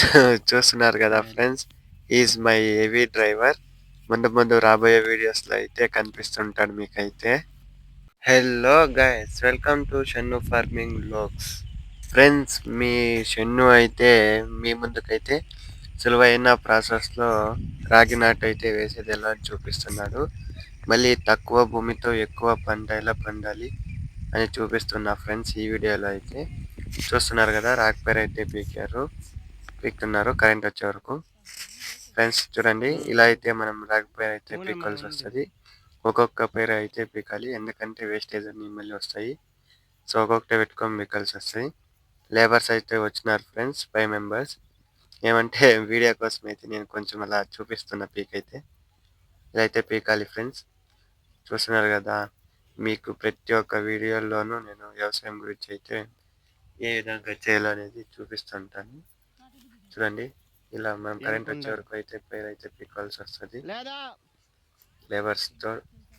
చూస్తున్నారు కదా friends. Is my heavy driver ముందు ముందు రాబోయే వీడియోస్లో అయితే కనిపిస్తుంటాడు మీకైతే. Hello guys welcome to Shannu farming blogs friends మీ షన్ను అయితే మీ ముందుకైతే సులువైన ప్రాసెస్లో రాగి నాటు అయితే వేసేది ఎలా అని చూపిస్తున్నాడు. మళ్ళీ తక్కువ భూమితో ఎక్కువ పంట ఎలా పండాలి అని చూపిస్తున్నా ఫ్రెండ్స్ ఈ వీడియోలో అయితే. చూస్తున్నారు కదా రాగి పేరు అయితే పీకారు. పీకుతున్నారు కరెంట్ వచ్చే వరకు. ఫ్రెండ్స్ చూడండి ఇలా అయితే మనం రాగి పేరు అయితే పీకాల్సి వస్తుంది. ఒక్కొక్క పేరు అయితే పీకాలి ఎందుకంటే వేస్టేజ్ అన్ని మళ్ళీ వస్తాయి. సో ఒక్కొక్కటి పెట్టుకొని పీకాల్సి వస్తాయి. లేబర్స్ అయితే వచ్చినారు ఫ్రెండ్స్ ఫైవ్ మెంబర్స్ ఏమంటే వీడియో కోసం అయితే నేను కొంచెం అలా చూపిస్తున్న పీక్ అయితే. ఇలా అయితే పీకాలి ఫ్రెండ్స్ చూస్తున్నారు కదా మీకు ప్రతి ఒక్క వీడియోలోనూ నేను వ్యవసాయం గురించి అయితే ఏ విధంగా చేయాలో అనేది చూపిస్తుంటాను. చూడండి. ఇలా మనం కరెంట్ వచ్చే వరకు అయితే పేరు అయితే పీకాల్సి వస్తుంది. లేబర్స్తో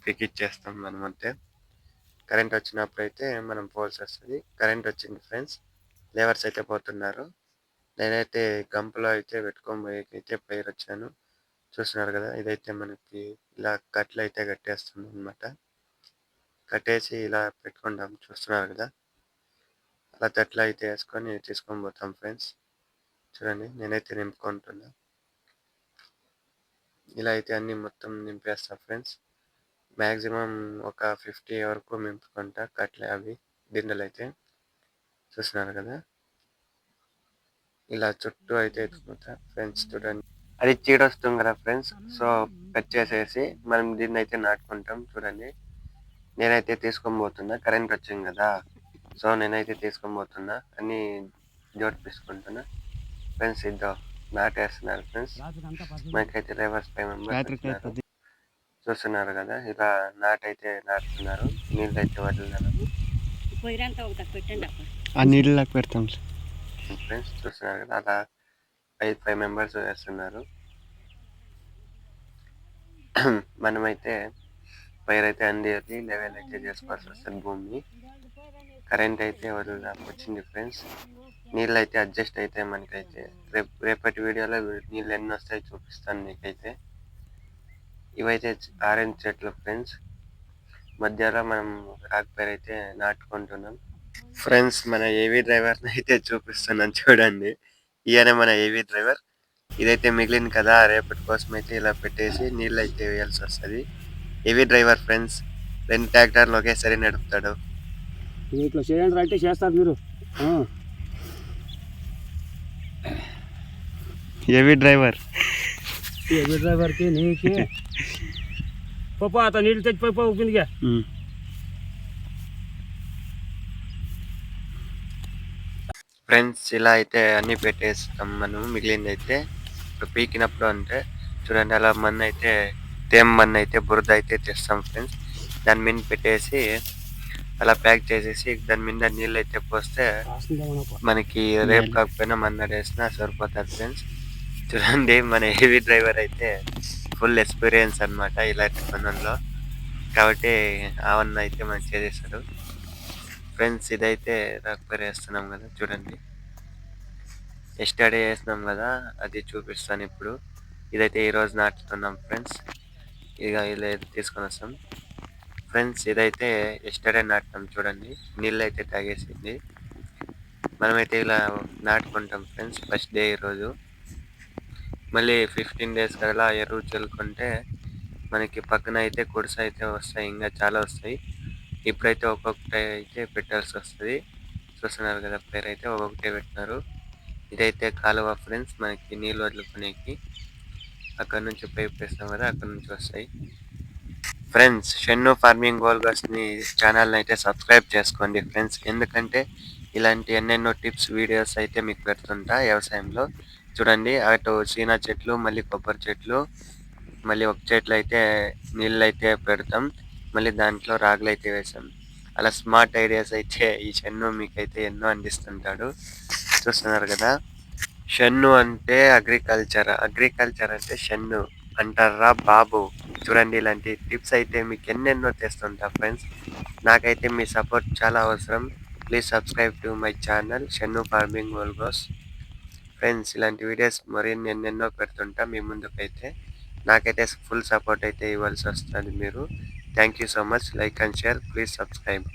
పీకిచ్చేస్తాం మనం అంతే. కరెంట్ వచ్చినప్పుడు అయితే మనం పోల్సి వస్తుంది. కరెంట్ వచ్చింది ఫ్రెండ్స్ లేబర్స్ అయితే పోతున్నారు. నేనైతే గంపలో అయితే పెట్టుకొని అయితే పైరు వచ్చాను. చూస్తున్నారు కదా ఇదైతే మనకి ఇలా కట్లు అయితే కట్టేస్తుంది అనమాట కట్టేసి ఇలా పెట్టుకుంటాం. చూస్తున్నారు కదా. అలా తట్లు అయితే వేసుకొని తీసుకొని పోతాం ఫ్రెండ్స్ చూడండి నేనైతే నింపుకుంటున్నా. ఇలా అయితే అన్ని మొత్తం నింపేస్తా ఫ్రెండ్స్. మ్యాక్సిమం ఒక ఫిఫ్టీ వరకు నింపుకుంటా కట్లే అవి దిండలు అయితే. చూస్తున్నారు కదా? ఇలా చుట్టూ అయితే ఎత్తుకుంటా ఫ్రెండ్స్ చూడండి. అది చీడ వస్తుంది కదా ఫ్రెండ్స్ సో కట్ చేసేసి మనం దీన్ని అయితే నాటుకుంటాం చూడండి. నేనైతే తీసుకొని పోతున్నా కరెంట్ వచ్చింది కదా. సో నేనైతే తీసుకొని పోతున్నా అన్ని జోడిపించుకుంటున్నా ఫ్రెండ్స్ ఇద్దాం నాటేస్తున్నారు ఫ్రెండ్స్ మనకైతే రివర్స్ ఫైవ్ మెంబర్స్ చూస్తున్నారు కదా ఇలా నాటైతే నాటుతున్నారు. నీళ్ళు అయితే వదిలినారు ఆ నీళ్ళకి పెడతాం ఫ్రెండ్స్ చూస్తున్నారు కదా అలా ఫైవ్ ఫైవ్ మెంబర్స్ వేస్తున్నారు. మనమైతే పైర్ అయితే అందేది లెవెల్ అయితే చేసుకోవాల్సి వస్తుంది భూమి. కరెంట్ అయితే వదిలిదా. వచ్చింది ఫ్రెండ్స్ నీళ్ళు అయితే అడ్జస్ట్ అయితే మనకైతే. రేపు రేపటి వీడియోలో నీళ్ళు ఎన్ని వస్తాయో చూపిస్తాను మీకైతే. ఇవైతే ఆరెంజ్ చెట్లు ఫ్రెండ్స్. మధ్యలో మనం రాకపోయి అయితే నాటుకుంటున్నాం. ఫ్రెండ్స్ మన ఏవీ డ్రైవర్ని అయితే చూపిస్తున్నాను చూడండి. ఈయన మన ఏవీ డ్రైవర్. ఇదైతే మిగిలింది కదా రేపటి కోసం అయితే ఇలా పెట్టేసి నీళ్ళు అయితే వేయాల్సి వస్తుంది. ఏవీ డ్రైవర్ ఫ్రెండ్స్ రెండు ట్రాక్టర్లు ఒకేసారి నడుపుతాడు. ఇట్లా చేయండి అంటే చేస్తారు మీరు. ఏవీ డ్రైవర్ ఏబీ డ్రైవర్కి నీకి పప్పు అత నీళ్ళు తెచ్చి పప్పు కిందిగా ఫ్రెండ్స్ ఇలా అయితే అన్ని పెట్టేస్తాం మనం మిగిలింది అయితే ఇప్పుడు పీకినప్పుడు అంటే చూడండి అలా మన్ను అయితే తేమ మన్ను అయితే బురద అయితే తెస్తాం ఫ్రెండ్స్ దాని మీద పెట్టేసి అలా ప్యాక్ చేసేసి దాని మీద నీళ్ళు అయితే పోస్తే మనకి రేపు కాకపోయినా మన్నాడు వేసినా సరిపోతుంది ఫ్రెండ్స్ చూడండి మన హెవీ డ్రైవర్ అయితే ఫుల్ ఎక్స్పీరియన్స్ అన్నమాట ఇలాంటి పనుల్లో. కాబట్టి ఆవన్న అయితే మనం చేసేస్తాడు ఫ్రెండ్స్ ఇదైతే రాకపోయి వేస్తున్నాం కదా చూడండి. ఎస్టర్డే చేస్తున్నాం కదా అది చూపిస్తాను ఇప్పుడు. ఇదైతే ఈరోజు నాటుతున్నాం ఫ్రెండ్స్. ఇక ఇలా తీసుకొని వస్తాం. ఫ్రెండ్స్ ఇదైతే ఎస్టర్డే నాటుతాం చూడండి. నీళ్ళు అయితే తాగేసింది. మనమైతే ఇలా నాటుకుంటాం ఫ్రెండ్స్ ఫస్ట్ డే ఈరోజు మళ్ళీ ఫిఫ్టీన్ డేస్ కదా ఎరువు చల్లుకుంటే మనకి పక్కన అయితే గుడిస అయితే వస్తాయి ఇంకా చాలా వస్తాయి. ఇప్పుడైతే ఒక్కొక్కటి అయితే పెట్టాల్సి వస్తుంది. చూస్తున్నారు కదా పేరు అయితే ఒక్కొక్కటే పెట్టినారు. ఇదైతే కాలువ ఫ్రెండ్స్ మనకి నీళ్ళు వదులుకునేకి అక్కడ నుంచి పైప్ వేస్తాం కదా అక్కడ నుంచి వస్తాయి. ఫ్రెండ్స్ షెన్ను ఫార్మింగ్ గోల్గర్స్ని ఛానల్ని అయితే సబ్స్క్రైబ్ చేసుకోండి ఫ్రెండ్స్ ఎందుకంటే ఇలాంటి ఎన్నెన్నో టిప్స్ వీడియోస్ అయితే మీకు పెడుతుంటా వ్యవసాయంలో. చూడండి అటు చీనా చెట్లు మళ్ళీ కొబ్బరి చెట్లు మళ్ళీ ఒక చెట్లు అయితే నీళ్ళు అయితే పెడతాం. మళ్ళీ దాంట్లో రాగులు అయితే వేసాం. అలా స్మార్ట్ ఐడియాస్ అయితే ఈ షన్ను మీకైతే ఎన్నో అందిస్తుంటాడు. చూస్తున్నారు కదా? షన్ను అంటే అగ్రికల్చర్. అగ్రికల్చర్ అంటే షన్ను అంటారా బాబు? చూడండి ఇలాంటి టిప్స్ అయితే మీకు ఎన్నెన్నో తెస్తుంటా ఫ్రెండ్స్. నాకైతే మీ సపోర్ట్ చాలా అవసరం. Please subscribe to my channel Shannu farming vlogs. Friends ఇలాంటి వీడియోస్ మరిన్ని ఎన్నెన్నో పెడుతుంటా మీ ముందుకైతే. నాకైతే ఫుల్ సపోర్ట్ అయితే ఇవ్వాల్సి వస్తుంది మీరు. Thank you so much like and share please subscribe